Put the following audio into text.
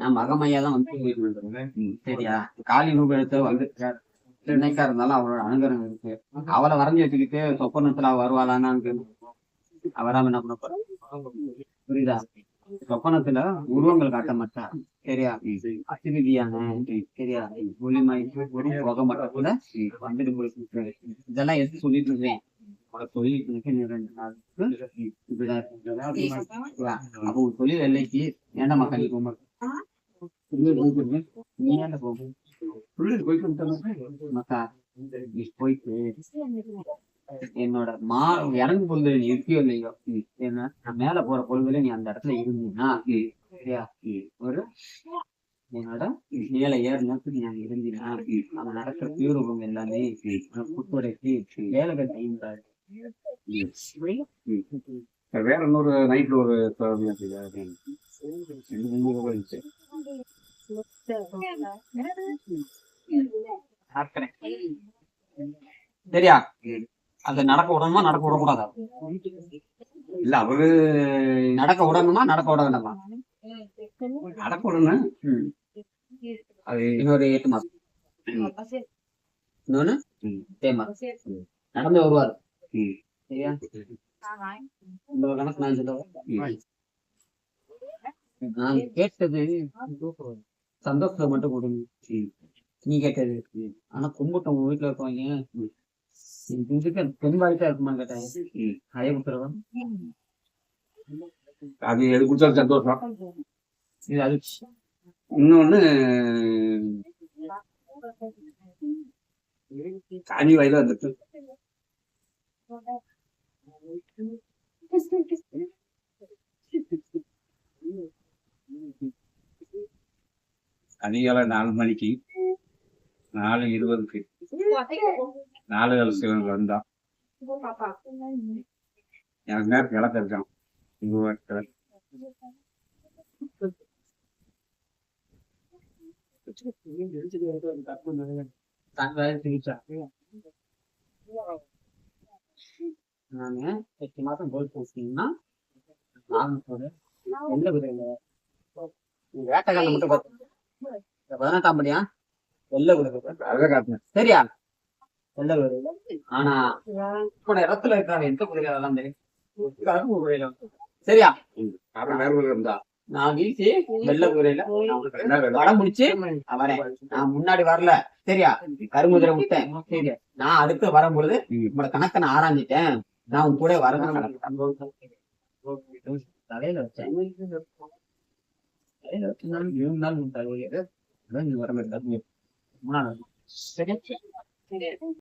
நான் மகமையா தான் வந்து. சரியா? காளி ரூபம் எடுத்து வந்து என்னைக்கா இருந்தாலும் அவளோட அனுகிரகம் இருக்கு. அவளை வரைஞ்சி வச்சுக்கிட்டு சொப்பனத்துல அவ வருவாளான்னு அவராம என்ன பண்ண போறா? புரியுதா? சொப்பனத்துல உருவங்கள் காட்ட மாட்டா. சரியா? அசிதியான சரியா? ஒளிமாய் ஒரு போக மாட்டா கூட. வந்துட்டு இதெல்லாம் எடுத்து சொல்லிட்டு இருக்கேன்? உன் தொழில் எல்லைக்கு ஏன்டா மக்கள் போக நீ ஏன்டா மக்கா போயிட்டு என்னோட மா இறங்கு பொழுது நீ இருக்கியோ இல்லையோ? என்ன? நான் மேல போற பொழுதுல நீ அந்த இடத்துல இருந்தீங்கன்னா சரியா? ஒரு என்னோட மேல ஏற நேரத்துக்கு நீ அங்க இருந்தீங்கன்னா அங்க நடக்கிற தீவிரபம் எல்லாமே புத்துடைக்கு வேலை கட்டி வேற இன்னொரு நைட்ல ஒரு சரியா? அது நடக்க விடணுமா நடக்க விடக்கூடாதா? இல்ல அவரு நடக்க விடணுமா நடக்க விட வேண்டாமா நடக்கணும்னு அது இன்னொரு எட்டு மாசம். இன்னொன்னு? நடந்து வருவார். சரியா நான் சொல்லுவேன் நான் கேட்டது சந்தோஷத்தை மட்டும் கொடுங்க. நீ கேட்டது ஆனா கும்பிட்டு உங்க வீட்டுல இருக்கவங்க இதுக்கு பெண்பாய்க்கா இருக்குமான்னு கேட்டாங்க ம். அதே கொடுத்துருவா அது எது கொடுத்தாலும் சந்தோஷம் இது அது இன்னொன்னு காணி வயல வந்துட்டு அதிகாலை நாலு மணிக்கு நாலு இருபதுக்கு நாலு அரசியல் வந்தான் எனக்கு நேரம் கிழக்கு இருக்கான் கிழக்கு தான் வேலை சிகிச்சா எட்டு மாதம் கோல் போட்டீங்கன்னா நானூத்தோட எந்த குதிரையில வேட்டைக்காரன் மட்டும் பார்த்து பதினெட்டாம் படியா? வெள்ள குதிரை சரியா? வெள்ள குதிரை ஆனா இப்போட இடத்துல இருக்கிற எந்த குதிரை அதெல்லாம் தெரியும்? குதிரையில சரியா? இருந்தா நான் வீசி வெள்ள குதிரையில என்ன வடம் முடிச்சு வரேன். நான் முன்னாடி வரல. சரியா? கருங்குதிரை விட்டேன். நான் அடுத்து வரும்பொழுது உங்களோட கணக்கை நான் ஆராய்ஞ்சிட்டேன். நான் உன் கூட வரணும் தலையில வச்சேன் தலையில வச்சிருந்தாலும் ஏழு நாள் உன் தலைவலி. அதான் நீ வர மாதிரி மூணாவது சரியா